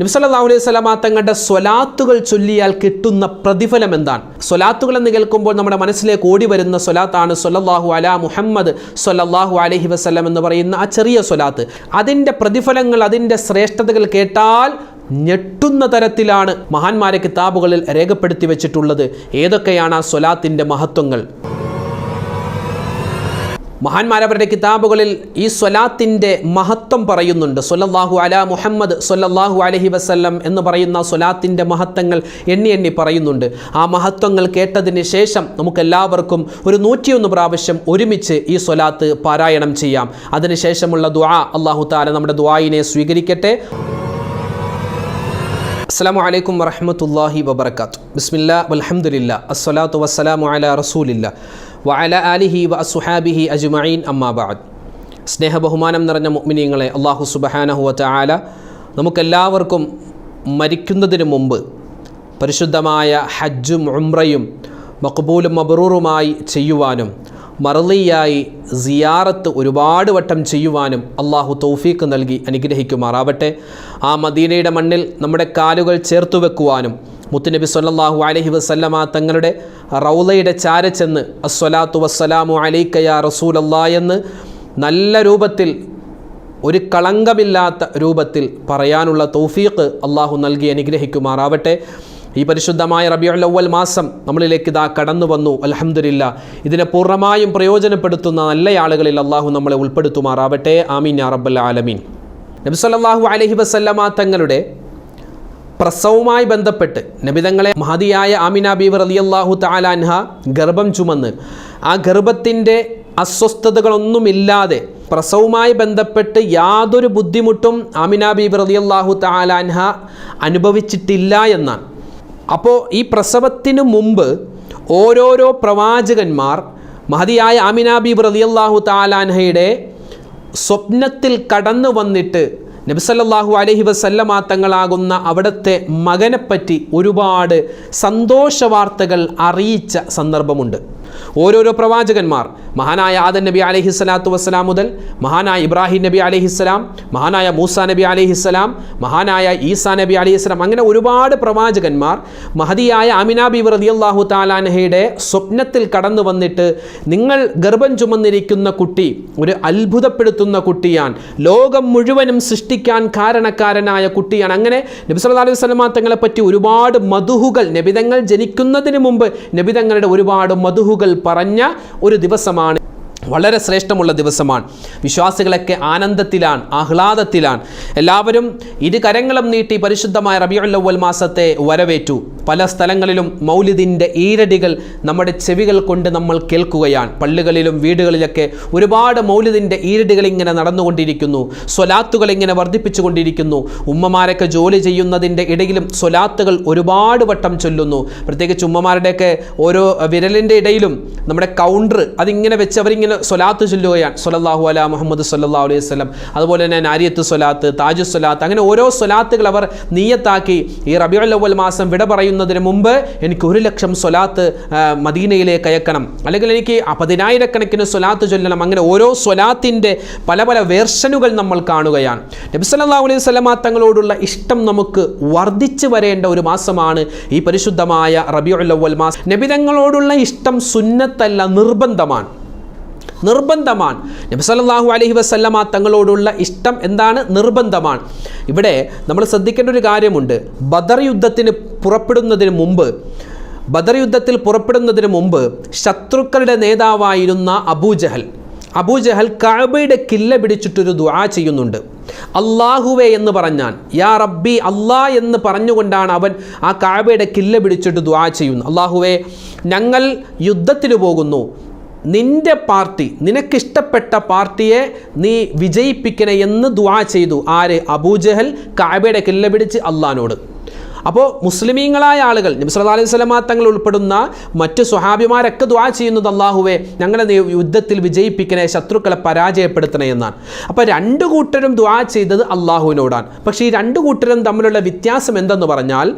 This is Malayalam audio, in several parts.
നബ്സല്ലാ അലൈഹി സ്വലാമ തങ്ങളുടെ സ്വലാത്തുകൾ ചൊല്ലിയാൽ കിട്ടുന്ന പ്രതിഫലം എന്താണ്? സ്വലാത്തുകൾ എന്ന് കേൾക്കുമ്പോൾ നമ്മുടെ മനസ്സിലേക്ക് ഓടി വരുന്ന സ്വലാത്താണ് സൊല്ലാഹു അല മുഹമ്മദ് സൊല്ലാഹു അലഹി വസ്ലം എന്ന് പറയുന്ന ആ ചെറിയ സ്വലാത്ത്. അതിന്റെ പ്രതിഫലങ്ങൾ അതിന്റെ ശ്രേഷ്ഠതകൾ കേട്ടാൽ ഞെട്ടുന്ന തരത്തിലാണ് മഹാന്മാരെ കിതാബുകളിൽ രേഖപ്പെടുത്തി വെച്ചിട്ടുള്ളത്. ഏതൊക്കെയാണ് ആ സ്വലാത്തിന്റെ മഹത്വങ്ങൾ? മഹാന്മാരവരുടെ കിതാബുകളിൽ ഈ സ്വലാത്തിന്റെ മഹത്വം പറയുന്നുണ്ട്. സൊല്ലാഹു അല മുഹമ്മദ് സൊല്ലാഹു അലഹി വസ്ല്ലം എന്ന് പറയുന്ന സ്വലാത്തിന്റെ മഹത്വങ്ങൾ എണ്ണി എണ്ണി പറയുന്നുണ്ട്. ആ മഹത്വങ്ങൾ കേട്ടതിന് ശേഷം നമുക്കെല്ലാവർക്കും ഒരു നൂറ്റിയൊന്ന് പ്രാവശ്യം ഒരുമിച്ച് ഈ സ്വലാത്ത് പാരായണം ചെയ്യാം. അതിനുശേഷമുള്ള ദുആ അള്ളാഹു താല നമ്മുടെ ദുആയിനെ സ്വീകരിക്കട്ടെ. അസ്സാം വലൈക്കും വറഹമത്തല്ലാഹി വബർക്കാത്തു ബിസ്മില്ല വലഹമുല്ല അസ്സലാത്തു വസ്സലാമു അല റസൂലില്ല വഅല ആലിഹി വ അസുഹാബിഹി അജ്മഈൻ അമ്മാബാദ് സ്നേഹ ബഹുമാനം നിറഞ്ഞ മുഅ്മിനീങ്ങളെ അള്ളാഹു സുബഹാനഹു ആല നമുക്കെല്ലാവർക്കും മരിക്കുന്നതിന് മുമ്പ് പരിശുദ്ധമായ ഹജ്ജും ഉംറയും മക്ബൂലും മബറൂറുമായി ചെയ്യുവാനും മറലിയായി സിയാറത്ത് ഒരുപാട് വട്ടം ചെയ്യുവാനും അള്ളാഹു തൗഫീക്ക് നൽകി അനുഗ്രഹിക്കുമാറാവട്ടെ. ആ മദീനയുടെ മണ്ണിൽ നമ്മുടെ കാലുകൾ ചേർത്തു വെക്കുവാനും മുത്തുനബി സൊല്ലാഹു അലഹി വസല്ലമ തങ്ങളുടെ റൗലയുടെ ചാര ചെന്ന് അസ്വലാത്തു വസ്സലാമു അലൈക്കയ റസൂലല്ലാ എന്ന് നല്ല രൂപത്തിൽ ഒരു കളങ്കമില്ലാത്ത രൂപത്തിൽ പറയാനുള്ള തൗഫീഖ് അള്ളാഹു നൽകി അനുഗ്രഹിക്കുമാറാവട്ടെ. ഈ പരിശുദ്ധമായ റബിയുൽ അവൽ മാസം നമ്മളിലേക്ക് ഇതാ കടന്നു വന്നു അലഹമില്ല ഇതിനെ പൂർണമായും പ്രയോജനപ്പെടുത്തുന്ന നല്ല ആളുകളിൽ അള്ളാഹു നമ്മളെ ഉൾപ്പെടുത്തുമാറാവട്ടെ. ആമീൻ യാ റബ്ബൽ ആലമീൻ. നബി അലഹി വസല്ലമ തങ്ങളുടെ പ്രസവവുമായി ബന്ധപ്പെട്ട് നബിതങ്ങളെ മഹതിയായ ആമിന ബീബ് റളിയല്ലാഹു താലാൻഹ ഗർഭം ചുമന്ന് ആ ഗർഭത്തിന്റെ അസ്വസ്ഥതകളൊന്നുമില്ലാതെ പ്രസവവുമായി ബന്ധപ്പെട്ട് യാതൊരു ബുദ്ധിമുട്ടും ആമിന ബീബ് റളിയല്ലാഹു താലാൻഹ അനുഭവിച്ചിട്ടില്ല എന്നാണ്. അപ്പോൾ ഈ പ്രസവത്തിന് മുമ്പ് ഓരോരോ പ്രവാചകന്മാർ മഹതിയായ അമിനാബി റതിയല്ലാഹു താലാൻഹയുടെ സ്വപ്നത്തിൽ കടന്നു വന്നിട്ട് നബിസല്ലാഹു അലഹി വസല്ലമ തങ്ങളാകുന്ന അവിടുത്തെ മകനെപ്പറ്റി ഒരുപാട് സന്തോഷ വാർത്തകൾ അറിയിച്ച സന്ദർഭമുണ്ട്. ഓരോരോ പ്രവാചകന്മാർ മഹാനായ ആദൻ നബി അലഹി സ്വലാത്തു വസ്സലാം മുതൽ മഹാനായ ഇബ്രാഹിം നബി അലഹിസ്സലാം മഹാനായ മൂസ നബി അലഹിസ്സലാം മഹാനായ ഈസാ നബി അലഹിസ്സലാം അങ്ങനെ ഒരുപാട് പ്രവാചകന്മാർ മഹതിയായ അമിന ബി റളിയല്ലാഹു താലാനഹയുടെ സ്വപ്നത്തിൽ കടന്നു വന്നിട്ട് നിങ്ങൾ ഗർഭം ചുമന്നിരിക്കുന്ന കുട്ടി ഒരു അത്ഭുതപ്പെടുത്തുന്ന കുട്ടിയാണ്. ലോകം മുഴുവനും സൃഷ്ടിക്കാൻ കാരണക്കാരനായ കുട്ടിയാണ്. അങ്ങനെ നബി സല്ലാ അലൈഹി വസല്ലമ തങ്ങളെ പറ്റി ഒരുപാട് മധുഹുകൾ നബിതങ്ങൾ ജനിക്കുന്നതിന് മുമ്പ് നബിതങ്ങളുടെ ഒരുപാട് മധുഹുകൾ പറഞ്ഞ ഒരു ദിവസമാണ് വളരെ ശ്രേഷ്ഠമുള്ള ദിവസമാണ്. വിശ്വാസികളൊക്കെ ആനന്ദത്തിലാണ് ആഹ്ലാദത്തിലാണ്. എല്ലാവരും ഇരു കരങ്ങളും നീട്ടി പരിശുദ്ധമായ റബിയുല്ലവൽ മാസത്തെ വരവേറ്റു. പല സ്ഥലങ്ങളിലും മൗലിദിന്റെ ഈരടികൾ നമ്മുടെ ചെവികൾ കൊണ്ട് നമ്മൾ കേൾക്കുകയാണ്. പള്ളികളിലും വീടുകളിലൊക്കെ ഒരുപാട് മൗലിദിന്റെ ഈരടികൾ ഇങ്ങനെ നടന്നുകൊണ്ടിരിക്കുന്നു. സ്വലാത്തുകൾ ഇങ്ങനെ വർദ്ധിപ്പിച്ചുകൊണ്ടിരിക്കുന്നു. ഉമ്മമാരൊക്കെ ജോലി ചെയ്യുന്നതിന്റെ ഇടയിലും സ്വലാത്തുകൾ ഒരുപാട് വട്ടം ചൊല്ലുന്നു. പ്രത്യേകിച്ച് ഉമ്മമാരുടെയൊക്കെ ഓരോ വിരലിന്റെ ഇടയിലും നമ്മുടെ കൗണ്ടർ അതിങ്ങനെ വെച്ച് അവരിങ്ങനെ സ്വലാത്ത് ചൊല്ലുകയാണ്. സൊല്ലാഹു അല മുഹമ്മദ് സല്ലാ അലൈഹി സ്വലം അതുപോലെ തന്നെ നാരിയത്ത് സ്വലാത്ത് താജു സ്വലാത്ത് അങ്ങനെ ഓരോ സ്വലാത്തുകൾ അവർ നീയത്താക്കി. ഈ റബിയുൽ അവൽ മാസം വിട പറയുന്നതിന് മുമ്പ് എനിക്ക് ഒരു ലക്ഷം സ്വലാത്ത് മദീനയിലേക്ക് അയക്കണം. അല്ലെങ്കിൽ എനിക്ക് പതിനായിരക്കണക്കിന് സ്വലാത്ത് ചൊല്ലണം. അങ്ങനെ ഓരോ സ്വലാത്തിന്റെ പല പല വേർഷനുകൾ നമ്മൾ കാണുകയാണ്. നബി സല്ലാ അലൈഹി വസല്ലമ തങ്ങളോടുള്ള ഇഷ്ടം നമുക്ക് വർദ്ധിച്ചു വരേണ്ട ഒരു മാസമാണ് ഈ പരിശുദ്ധമായ റബിയുൽ അവൽ മാസം. നബിതങ്ങളോടുള്ള ഇഷ്ടം സുന്നത്തല്ല നിർബന്ധമാണ്. നിർബന്ധമാണ്. നബി അലഹി വസല്ലമ തങ്ങളോടുള്ള ഇഷ്ടം എന്താണ്? നിർബന്ധമാണ്. ഇവിടെ നമ്മൾ ശ്രദ്ധിക്കേണ്ട ഒരു കാര്യമുണ്ട്. ബദർ യുദ്ധത്തിന് പുറപ്പെടുന്നതിന് മുമ്പ് ബദർ യുദ്ധത്തിൽ പുറപ്പെടുന്നതിന് മുമ്പ് ശത്രുക്കളുടെ നേതാവായിരുന്ന അബൂജഹൽ അബൂജഹൽ കഅബയുടെ കില്ല പിടിച്ചിട്ടൊരു ദുആ ചെയ്യുന്നുണ്ട്. അള്ളാഹുവേ എന്ന് പറഞ്ഞാൽ യാ റബ്ബി അള്ളാ എന്ന് പറഞ്ഞുകൊണ്ടാണ് അവൻ ആ കഅബയുടെ കില്ല പിടിച്ചിട്ട് ദുആ ചെയ്യുന്നത്. അള്ളാഹുവേ ഞങ്ങൾ യുദ്ധത്തിന് പോകുന്നു. നിന്റെ പാർട്ടി നിനക്കിഷ്ടപ്പെട്ട പാർട്ടിയെ നീ വിജയിപ്പിക്കണേ എന്ന് ദുആ ചെയ്തു. ആര്? അബൂജഹൽ കാബയുടെ കില്ല പിടിച്ച് അള്ളഹാനോട്. അപ്പോൾ മുസ്ലിമീങ്ങളായ ആളുകൾ നബി സല്ലല്ലാഹു അലൈഹി സ്വലമ തങ്ങൾ ഉൾപ്പെടുന്ന മറ്റ് സ്വഹാബിമാരൊക്കെ ദ്വാ ചെയ്യുന്നത് അള്ളാഹുവെ ഞങ്ങളെ യുദ്ധത്തിൽ വിജയിപ്പിക്കണേ ശത്രുക്കളെ പരാജയപ്പെടുത്തണേ എന്നാണ്. അപ്പോൾ രണ്ട് കൂട്ടരും ദ്വാ ചെയ്തത് അള്ളാഹുവിനോടാണ് പക്ഷേ ഈ രണ്ട് കൂട്ടരും തമ്മിലുള്ള വ്യത്യാസം എന്തെന്ന് പറഞ്ഞാൽ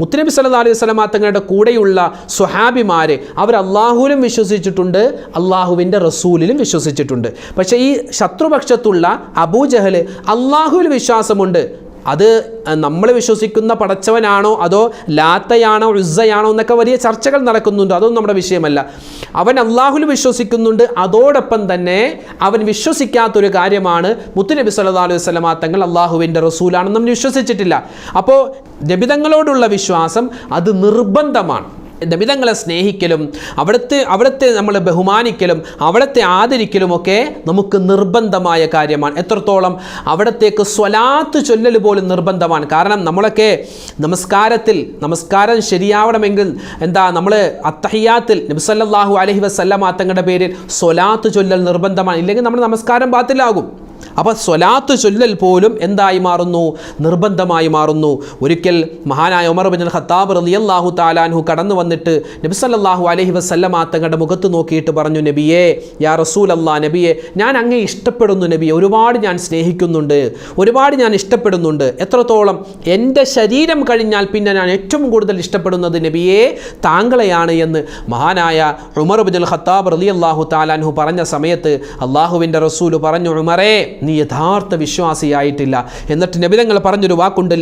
മുത്തനബി സല്ലാ അലൈഹി വസല്ലമ തങ്ങളുടെ കൂടെയുള്ള സ്വഹാബിമാർ അവർ അള്ളാഹുവിലും വിശ്വസിച്ചിട്ടുണ്ട് അള്ളാഹുവിന്റെ റസൂലിലും വിശ്വസിച്ചിട്ടുണ്ട്. പക്ഷേ ഈ ശത്രുപക്ഷത്തുള്ള അബൂജഹൽ അള്ളാഹുവിൽ വിശ്വാസമുണ്ട്. അത് നമ്മൾ വിശ്വസിക്കുന്ന പടച്ചവനാണോ അതോ ലാത്തയാണോ ഉസ്സയാണോ എന്നൊക്കെ വലിയ ചർച്ചകൾ നടക്കുന്നുണ്ട്. അതൊന്നും നമ്മുടെ വിഷയമല്ല. അവൻ അള്ളാഹുൽ വിശ്വസിക്കുന്നുണ്ട്. അതോടൊപ്പം തന്നെ അവൻ വിശ്വസിക്കാത്തൊരു കാര്യമാണ് മുത്തുനബി സല്ലാ അലൈഹി വസല്ലമ തങ്ങൾ അള്ളാഹുവിന്റെ റസൂലാണെന്ന് വിശ്വസിച്ചിട്ടില്ല. അപ്പോൾ ജബിതങ്ങളോടുള്ള വിശ്വാസം അത് നിർബന്ധമാണ്. നബിതങ്ങളെ സ്നേഹിക്കലും അവിടുത്തെ അവിടുത്തെ നമ്മൾ ബഹുമാനിക്കലും അവിടുത്തെ ആദരിക്കലും ഒക്കെ നമുക്ക് നിർബന്ധമായ കാര്യമാണ്. എത്രത്തോളം അവിടത്തേക്ക് സ്വലാത്ത് ചൊല്ലൽ പോലും നിർബന്ധമാണ്. കാരണം നമ്മളൊക്കെ നമസ്കാരത്തിൽ നമസ്കാരം ശരിയാവണമെങ്കിൽ എന്താ നമ്മൾ അത്തഹിയാത്തിൽ നബിസല്ലാഹു അലഹി വസ്ല്ലാ തങ്ങളുടെ പേരിൽ സ്വലാത്ത് ചൊല്ലൽ നിർബന്ധമാണ്. ഇല്ലെങ്കിൽ നമ്മൾ നമസ്കാരം ബാത്തിലാകും. അപ്പോൾ സ്വലാത്ത് ചൊല്ലൽ പോലും എന്തായി മാറുന്നു? നിർബന്ധമായി മാറുന്നു. ഒരിക്കൽ മഹാനായ ഉമർ ബിൻ ഖത്താബ് റളിയല്ലാഹു താലാൻഹു കടന്നു വന്നിട്ട് നബി സല്ലല്ലാഹു അലൈഹി വസല്ലമ തങ്ങളുടെ മുഖത്ത് നോക്കിയിട്ട് പറഞ്ഞു നബിയേ യാ റസൂൽ അല്ലാ നബിയെ ഞാൻ അങ്ങേ ഇഷ്ടപ്പെടുന്നു നബിയെ. ഒരുപാട് ഞാൻ സ്നേഹിക്കുന്നുണ്ട്. ഒരുപാട് ഞാൻ ഇഷ്ടപ്പെടുന്നുണ്ട്. എത്രത്തോളം എന്റെ ശരീരം കഴിഞ്ഞാൽ പിന്നെ ഞാൻ ഏറ്റവും കൂടുതൽ ഇഷ്ടപ്പെടുന്നത് നബിയെ താങ്കളെയാണ് എന്ന് മഹാനായ ഉമർ ബിൻ ഖത്താബ് റളിയല്ലാഹു താലാൻഹു പറഞ്ഞ സമയത്ത് അള്ളാഹുവിന്റെ റസൂൽ പറഞ്ഞു ഉമറേ നീ യഥാർത്ഥ വിശ്വാസിയായിട്ടില്ല. എന്നിട്ട് നബിതങ്ങൾ പറഞ്ഞൊരു വാക്കുണ്ട്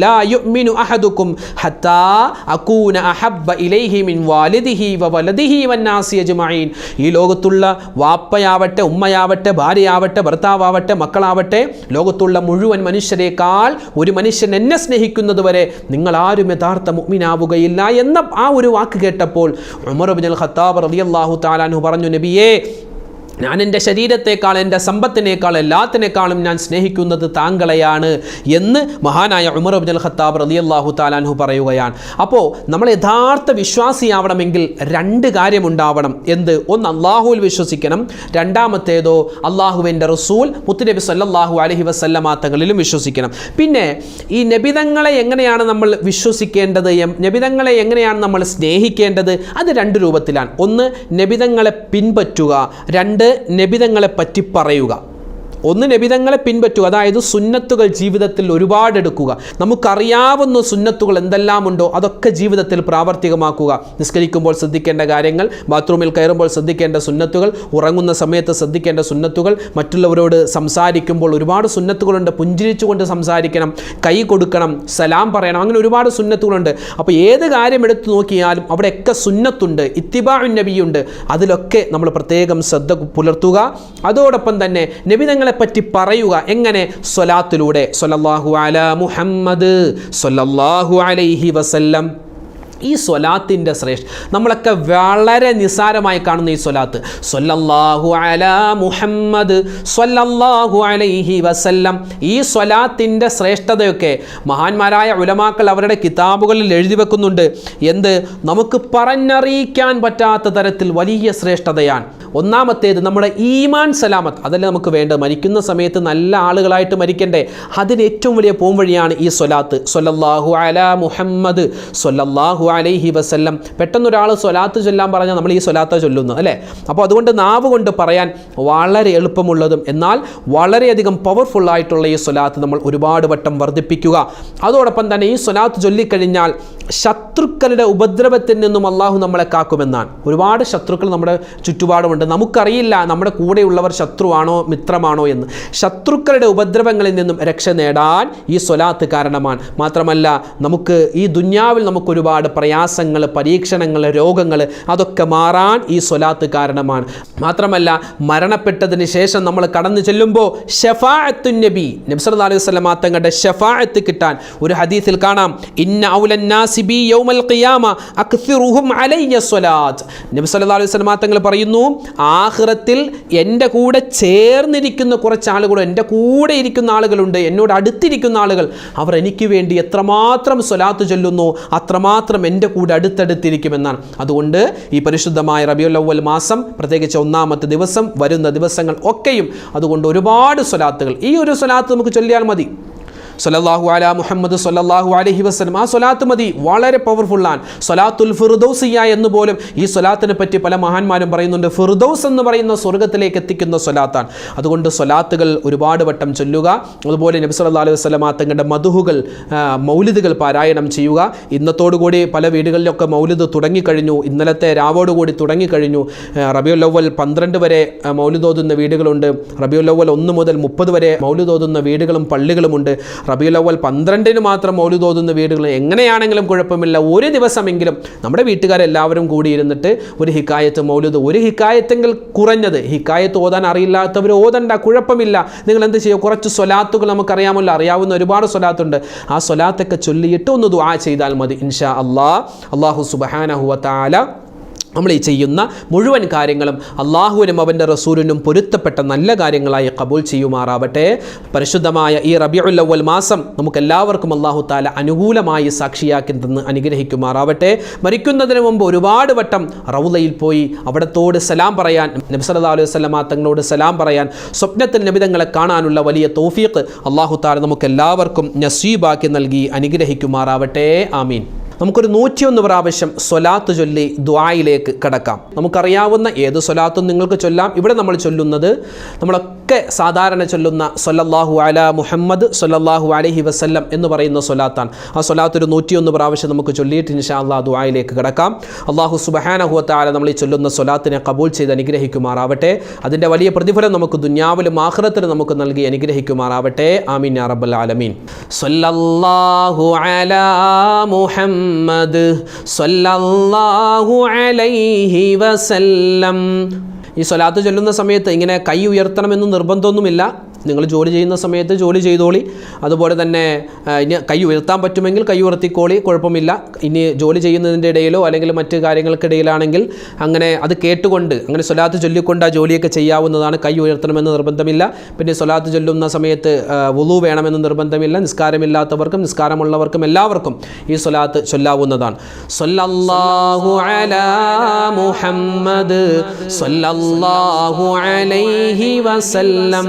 ഈ ലോകത്തുള്ള വാപ്പയാവട്ടെ ഉമ്മയാവട്ടെ ഭാര്യയാവട്ടെ ഭർത്താവട്ടെ മക്കളാവട്ടെ ലോകത്തുള്ള മുഴുവൻ മനുഷ്യരെക്കാൾ ഒരു മനുഷ്യൻ എന്നെ സ്നേഹിക്കുന്നത് വരെ നിങ്ങൾ ആരും യഥാർത്ഥ മുഅ്മിനാവുകയില്ല എന്ന ആ ഒരു വാക്ക് കേട്ടപ്പോൾ ഉമർ ഖത്താബ് പറഞ്ഞു നബിയേ ഞാൻ എന്റെ ശരീരത്തെക്കാൾ എന്റെ സമ്പത്തിനേക്കാൾ എല്ലാത്തിനേക്കാളും ഞാൻ സ്നേഹിക്കുന്നത് താങ്കളെയാണ് എന്ന് മഹാനായ ഉമർ അബ്ദുൽ ഖത്താബ് അള്ളാഹു താലാൻഹു പറയുകയാണ്. അപ്പോൾ നമ്മൾ യഥാർത്ഥ വിശ്വാസിയാവണമെങ്കിൽ രണ്ട് കാര്യമുണ്ടാവണം. എന്ത്? ഒന്ന് അള്ളാഹുവിൽ വിശ്വസിക്കണം. രണ്ടാമത്തേതോ അള്ളാഹുവിന്റെ റസൂൽ മുത്തുനബി സല്ലാഹു അലഹി വസല്ലമാത്തങ്ങളിലും വിശ്വസിക്കണം. പിന്നെ ഈ നബിതങ്ങളെ എങ്ങനെയാണ് നമ്മൾ വിശ്വസിക്കേണ്ടത്? നബിതങ്ങളെ എങ്ങനെയാണ് നമ്മൾ സ്നേഹിക്കേണ്ടത്? അത് രണ്ട് രൂപത്തിലാണ്. ഒന്ന് നബിതങ്ങളെ പിൻപറ്റുക. രണ്ട് നബിതങ്ങളെ പറ്റി പറയുക. ഒന്ന് നബിതങ്ങളെ പിൻപറ്റുക അതായത് സുന്നത്തുകൾ ജീവിതത്തിൽ ഒരുപാട് എടുക്കുക. നമുക്കറിയാവുന്ന സുന്നത്തുകൾ എന്തെല്ലാം ഉണ്ടോ അതൊക്കെ ജീവിതത്തിൽ പ്രാവർത്തികമാക്കുക. നിസ്കരിക്കുമ്പോൾ ശ്രദ്ധിക്കേണ്ട കാര്യങ്ങൾ ബാത്റൂമിൽ കയറുമ്പോൾ ശ്രദ്ധിക്കേണ്ട സുന്നത്തുകൾ ഉറങ്ങുന്ന സമയത്ത് ശ്രദ്ധിക്കേണ്ട സുന്നത്തുകൾ മറ്റുള്ളവരോട് സംസാരിക്കുമ്പോൾ ഒരുപാട് സുന്നത്തുകളുണ്ട് പുഞ്ചിരിച്ചുകൊണ്ട് സംസാരിക്കണം കൈ കൊടുക്കണം സലാം പറയണം അങ്ങനെ ഒരുപാട് സുന്നത്തുകളുണ്ട്. അപ്പോൾ ഏത് കാര്യം എടുത്തു നോക്കിയാലും അവിടെയൊക്കെ സുന്നത്തുണ്ട് ഇത്തിബാഉൻ നബിയുണ്ട്. അതിലൊക്കെ നമ്മൾ പ്രത്യേകം ശ്രദ്ധ പുലർത്തുക. അതോടൊപ്പം തന്നെ നബിതങ്ങളെ പറ്റി പറയുക എങ്ങനെ? സ്വലാത്തിലൂടെ. സൊല്ലാഹു അല മുഹമ്മദ്. സൊല്ലാഹു അലൈഹി വസല്ലം. ഈ സ്വലാത്തിന്റെ ശ്രേഷ്ഠ. നമ്മളൊക്കെ വളരെ നിസ്സാരമായി കാണുന്ന ഈ സ്വലാത്ത്. സൊല്ലാഹു അല മുഹമ്മദ് സൊല്ലാഹു അലൈഹി വസല്ലം. ഈ സ്വലാത്തിന്റെ ശ്രേഷ്ഠതയൊക്കെ മഹാന്മാരായ ഉലമാക്കൾ അവരുടെ കിതാബുകളിൽ എഴുതി വെക്കുന്നുണ്ട്. എന്ത്? നമുക്ക് പറഞ്ഞറിയിക്കാൻ പറ്റാത്ത തരത്തിൽ വലിയ ശ്രേഷ്ഠതയാണ്. ഒന്നാമത്തേത് നമ്മുടെ ഈമാൻ സലാമത്ത്. അതല്ലേ നമുക്ക് വേണ്ടത്? മരിക്കുന്ന സമയത്ത് നല്ല ആളുകളായിട്ട് മരിക്കണ്ടേ? അതിന് ഏറ്റവും വലിയ പോംവഴിയാണ് ഈ സ്വലാത്ത്. സൊല്ലാഹു അല മുഹമ്മദ് സ്വല്ലല്ലാഹു അലൈഹി വസ്ല്ലം. പെട്ടെന്നൊരാൾ സ്വലാത്ത് ചൊല്ലാൻ പറഞ്ഞാൽ നമ്മൾ ഈ സ്വലാത്ത ചൊല്ലുന്നു അല്ലേ? അപ്പോൾ അതുകൊണ്ട് നാവ് കൊണ്ട് പറയാൻ വളരെ എളുപ്പമുള്ളതും എന്നാൽ വളരെയധികം പവർഫുള്ളായിട്ടുള്ള ഈ സ്വലാത്ത് നമ്മൾ ഒരുപാട് വട്ടം വർദ്ധിപ്പിക്കുക. അതോടൊപ്പം തന്നെ ഈ സ്വലാത്ത് ചൊല്ലിക്കഴിഞ്ഞാൽ ശത്രുക്കളുടെ ഉപദ്രവത്തിൽ നിന്നും അള്ളാഹു നമ്മളെ കാക്കുമെന്നാണ്. ഒരുപാട് ശത്രുക്കൾ നമ്മുടെ ചുറ്റുപാടുമുണ്ട്. നമുക്കറിയില്ല നമ്മുടെ കൂടെയുള്ളവർ ശത്രുവാണോ മിത്രമാണോ എന്ന്. ശത്രുക്കളുടെ ഉപദ്രവങ്ങളിൽ നിന്നും രക്ഷ നേടാൻ ഈ സ്വലാത്ത് കാരണമാണ്. മാത്രമല്ല നമുക്ക് ഈ ദുന്യാവിൽ നമുക്ക് ഒരുപാട് പ്രയാസങ്ങൾ പരീക്ഷണങ്ങൾ രോഗങ്ങൾ അതൊക്കെ മാറാൻ ഈ സ്വലാത്ത് കാരണമാണ്. മാത്രമല്ല മരണപ്പെട്ടതിന് ശേഷം നമ്മൾ കടന്നു ചെല്ലുമ്പോൾ ഷഫാഅത്തു നബി നബി സല്ലല്ലാഹു അലൈഹി വസല്ലം തങ്ങളുടെ ഷഫാഅത്ത് കിട്ടാൻ. ഒരു ഹദീസിൽ കാണാം ഇന്ന ഔലന്നാസി ബി യൗമൽ ഖിയാമ അക്സിറുഹും അലയ്യ സ്വലാത്ത്. നബി സല്ലല്ലാഹു അലൈഹി വസല്ലം തങ്ങൾ പറയുന്നു ആഖിറത്തിൽ എന്റെ കൂടെ ചേർന്നിരിക്കുന്ന കുറച്ച് ആളുകൾ എന്റെ കൂടെ ഇരിക്കുന്ന ആളുകളുണ്ട് എന്നോട് അടുത്തിരിക്കുന്ന ആളുകൾ അവർ എനിക്ക് വേണ്ടി എത്രമാത്രം സ്വലാത്ത് ചൊല്ലുന്നു അത്രമാത്രം എന്റെ കൂടെ അടുത്തടുത്തിരിക്കുമെന്നാണ്. അതുകൊണ്ട് ഈ പരിശുദ്ധമായ റബിയുല്ലവൽ മാസം പ്രത്യേകിച്ച് ഒന്നാമത്തെ ദിവസം വരുന്ന ദിവസങ്ങൾ ഒക്കെയും അതുകൊണ്ട് ഒരുപാട് സ്വലാത്തുകൾ. ഈ ഒരു സ്വലാത്ത് നമുക്ക് ചൊല്ലിയാൽ മതി. സൊല്ലാഹു അല മുഹമ്മദ് സൊല്ലാഹു അലഹി വസ്ലം ആ സൊലാത്ത് മതി. വളരെ പവർഫുള്ളാണ് സൊലാത്തുൽ ഫിർദൗസിയ എന്ന് പോലും ഈ സൊലാത്തിനെ പറ്റി പല മഹാന്മാരും പറയുന്നുണ്ട്. ഫിർദൗസ് എന്ന് പറയുന്ന സ്വർഗത്തിലേക്ക് എത്തിക്കുന്ന സൊലാത്താണ് അതുകൊണ്ട് സൊലാത്തുകൾ ഒരുപാട് വട്ടം ചൊല്ലുക. അതുപോലെ നബി സല്ലാ അലൈഹി വസല്ലമ തങ്ങളുടെ മധുഹുകൾ മൗലിദുകൾ പാരായണം ചെയ്യുക. ഇന്നത്തോടുകൂടി പല വീടുകളിലൊക്കെ മൗലിദ് തുടങ്ങിക്കഴിഞ്ഞു. ഇന്നലത്തെ രാവോടുകൂടി തുടങ്ങിക്കഴിഞ്ഞു. റബിയുല്ലവൽ പന്ത്രണ്ട് വരെ മൗലിദോതുന്ന വീടുകളുണ്ട്. റബിയുല്ലവൽ ഒന്ന് മുതൽ മുപ്പത് വരെ മൗലിദ് ഓതുന്ന വീടുകളും പള്ളികളുമുണ്ട്. റബിയുൽ അവൽ പന്ത്രണ്ടിന് മാത്രം മൗലു തോന്നുന്ന വീടുകൾ എങ്ങനെയാണെങ്കിലും കുഴപ്പമില്ല. ഒരു ദിവസമെങ്കിലും നമ്മുടെ വീട്ടുകാരെല്ലാവരും കൂടി ഇരുന്നിട്ട് ഒരു ഹിക്കായത്ത് മൗലുദ് ഒരു ഹിക്കായത്തെങ്കിൽ കുറഞ്ഞത്. ഹിക്കായത്ത് ഓതാൻ അറിയില്ലാത്തവർ ഓതണ്ട കുഴപ്പമില്ല. നിങ്ങൾ എന്ത് ചെയ്യുക കുറച്ച് സ്വലാത്തുകൾ നമുക്കറിയാമല്ലോ. അറിയാവുന്ന ഒരുപാട് സ്വലാത്തുണ്ട്. ആ സ്വലാത്തൊക്കെ ചൊല്ലിയിട്ട് ഒന്ന് ദുആ ചെയ്താൽ മതി. ഇൻഷാ അള്ളാ അള്ളാഹു സുബഹാനഹുവ താല നമ്മൾ ഈ ചെയ്യുന്ന മുഴുവൻ കാര്യങ്ങളും അള്ളാഹുവിനും അവന്റെ റസൂലിനും പൊരുത്തപ്പെട്ട നല്ല കാര്യങ്ങളായി കബൂൽ ചെയ്യുമാറാവട്ടെ. പരിശുദ്ധമായ ഈ റബിയുല്ലവൽ മാസം നമുക്കെല്ലാവർക്കും അള്ളാഹു താല അനുകൂലമായി സാക്ഷിയാക്കി തന്ന് അനുഗ്രഹിക്കുമാറാവട്ടെ. മരിക്കുന്നതിന് മുമ്പ് ഒരുപാട് വട്ടം റൗലയിൽ പോയി അവിടത്തോട് സലാം പറയാൻ നബ്സല്ലാ അലൈഹി വസ്ലമാ തങ്ങളോട് സലാം പറയാൻ സ്വപ്നത്തിൽ നബിതങ്ങളെ കാണാനുള്ള വലിയ തോഫീക്ക് അള്ളാഹു താല നമുക്കെല്ലാവർക്കും നസീബാക്കി നൽകി അനുഗ്രഹിക്കുമാറാവട്ടെ. ആമീൻ. നമുക്കൊരു നൂറ്റിയൊന്ന് പ്രാവശ്യം സ്വലാത്ത് ചൊല്ലി ദ്വായിലേക്ക് കടക്കാം. നമുക്കറിയാവുന്ന ഏത് സ്വലാത്തും നിങ്ങൾക്ക് ചൊല്ലാം. ഇവിടെ നമ്മൾ ചൊല്ലുന്നത് നമ്മളൊക്കെ സാധാരണ ചൊല്ലുന്ന സൊല്ലാഹു അല മുഹമ്മദ് സൊല്ലാഹു അലഹി വസ്ല്ലം എന്ന് പറയുന്ന സൊലാത്താണ് ആ സൊലാത്ത് ഒരു നൂറ്റിയൊന്ന് പ്രാവശ്യം നമുക്ക് ചൊല്ലിയിട്ട് ഇൻഷാ അള്ളാഹ് ദുആയിലേക്ക് കടക്കാം. അള്ളാഹു സുബഹാനഹുവത്താല നമ്മൾ ഈ ചൊല്ലുന്ന സൊലാത്തിനെ കബൂൾ ചെയ്ത് അനുഗ്രഹിക്കുമാറാവട്ടെ. അതിന്റെ വലിയ പ്രതിഫലം നമുക്ക് ദുന്യാവിലും ആഹ്റത്തിലും നമുക്ക് നൽകി അനുഗ്രഹിക്കുമാറാവട്ടെ. ആമീൻ യാ റബ്ബൽ ആലമീൻ. സല്ലല്ലാഹു അലാ മുഹമ്മദ് സല്ലല്ലാഹു അലൈഹി വസല്ലം. ഈ സ്വലാത്ത് ചൊല്ലുന്ന സമയത്ത് ഇങ്ങനെ കൈ ഉയർത്തണമെന്ന് നിർബന്ധമൊന്നുമില്ല. നിങ്ങൾ ജോലി ചെയ്യുന്ന സമയത്ത് ജോലി ചെയ്തോളി. അതുപോലെ തന്നെ ഇനി കൈ ഉയർത്താൻ പറ്റുമെങ്കിൽ കൈ ഉയർത്തിക്കോളി കുഴപ്പമില്ല. ഇനി ജോലി ചെയ്യുന്നതിന്റെ ഇടയിലോ അല്ലെങ്കിൽ മറ്റ് കാര്യങ്ങൾക്കിടയിലാണെങ്കിൽ അങ്ങനെ അത് കേട്ടുകൊണ്ട് അങ്ങനെ സ്വലാത്ത് ചൊല്ലിക്കൊണ്ട് ആ ജോലിയൊക്കെ ചെയ്യാവുന്നതാണ് കൈ ഉയർത്തണമെന്ന് നിർബന്ധമില്ല. പിന്നെ സ്വലാത്ത് ചൊല്ലുന്ന സമയത്ത് വുളു വേണമെന്ന് നിർബന്ധമില്ല. നിസ്കാരമില്ലാത്തവർക്കും നിസ്കാരമുള്ളവർക്കും എല്ലാവർക്കും ഈ സ്വലാത്ത് ചൊല്ലാവുന്നതാണ്. സ്വല്ലല്ലാഹു അലാ മുഹമ്മദ് അലൈഹി വസല്ലം.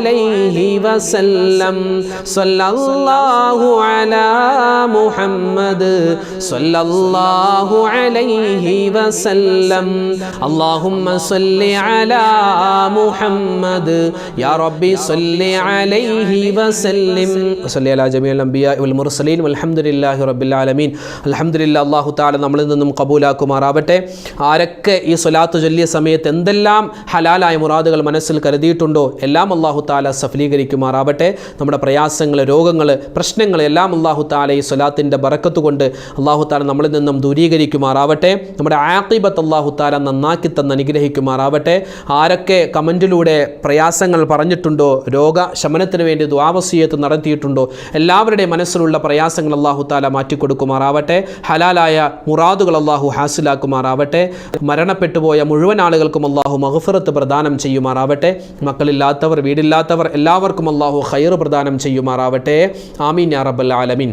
മുഹമ്മദ് സല്ലല്ലാഹു അലൈഹി വസല്ലം സല്ലല്ലാഹു അലാ മുഹമ്മദ് സല്ലല്ലാഹു അലൈഹി വസല്ലം اللهم صل على محمد يا ربي صل عليه وسلم وصل على جميع الانبياء والمرسلين والحمد لله رب العالمين الحمد لله അള്ളാഹു താല നമ്മളിൽ നിന്നും കബൂലാക്കുമാറാവട്ടെ ആരൊക്കെ ഈ സ്വലാത്ത് ചൊല്ലിയ സമയത്ത് എന്തെല്ലാം ഹലാലായ മുറാദുകൾ മനസ്സിൽ കരുതിയിട്ടുണ്ടോ എല്ലാം അള്ളാഹു താല സഫലീകരിക്കുമാറാവട്ടെ. നമ്മുടെ പ്രയാസങ്ങൾ രോഗങ്ങൾ പ്രശ്നങ്ങൾ എല്ലാം അള്ളാഹു താല ഈ സ്വലാത്തിന്റെ ബറക്കത്ത് കൊണ്ട് അള്ളാഹു താല നമ്മളിൽ നിന്നും ദൂരീകരിക്കുമാറാവട്ടെ. നമ്മുടെ ആക്കിബത്ത് അള്ളാഹു താല നന്നാക്കി തന്ന് അനുഗ്രഹിക്കുമാറാവട്ടെ. ആരൊക്കെ കമന്റിലൂടെ പ്രയാസങ്ങൾ പറഞ്ഞിട്ടുണ്ടോ രോഗ ശമനത്തിന് വേണ്ടി ദ്വാവസീയത്ത് നടത്തിയിട്ടുണ്ടോ എല്ലാവരുടെയും മനസ്സിലുള്ള പ്രയാസങ്ങൾ അള്ളാഹു താല മാറ്റിക്കൊടുക്കുമാറാവട്ടെ. ഹലാലായ മുറാദുകൾ അള്ളാഹു ഹാസിലാക്കുമാറാവട്ടെ. മരണപ്പെട്ടുപോയ മുഴുവൻ ആളുകൾക്കും അള്ളാഹു മഹഫിറത്ത് പ്രദാനം ചെയ്യുമാറാവട്ടെ. മക്കളില്ലാത്തവർ വീടില്ലാത്തവർ എല്ലാവർക്കും അള്ളാഹു ഖൈർ പ്രദാനം ചെയ്യുമാറാവട്ടെ. ആമീൻ യാ റബ്ബൽ ആലമീൻ.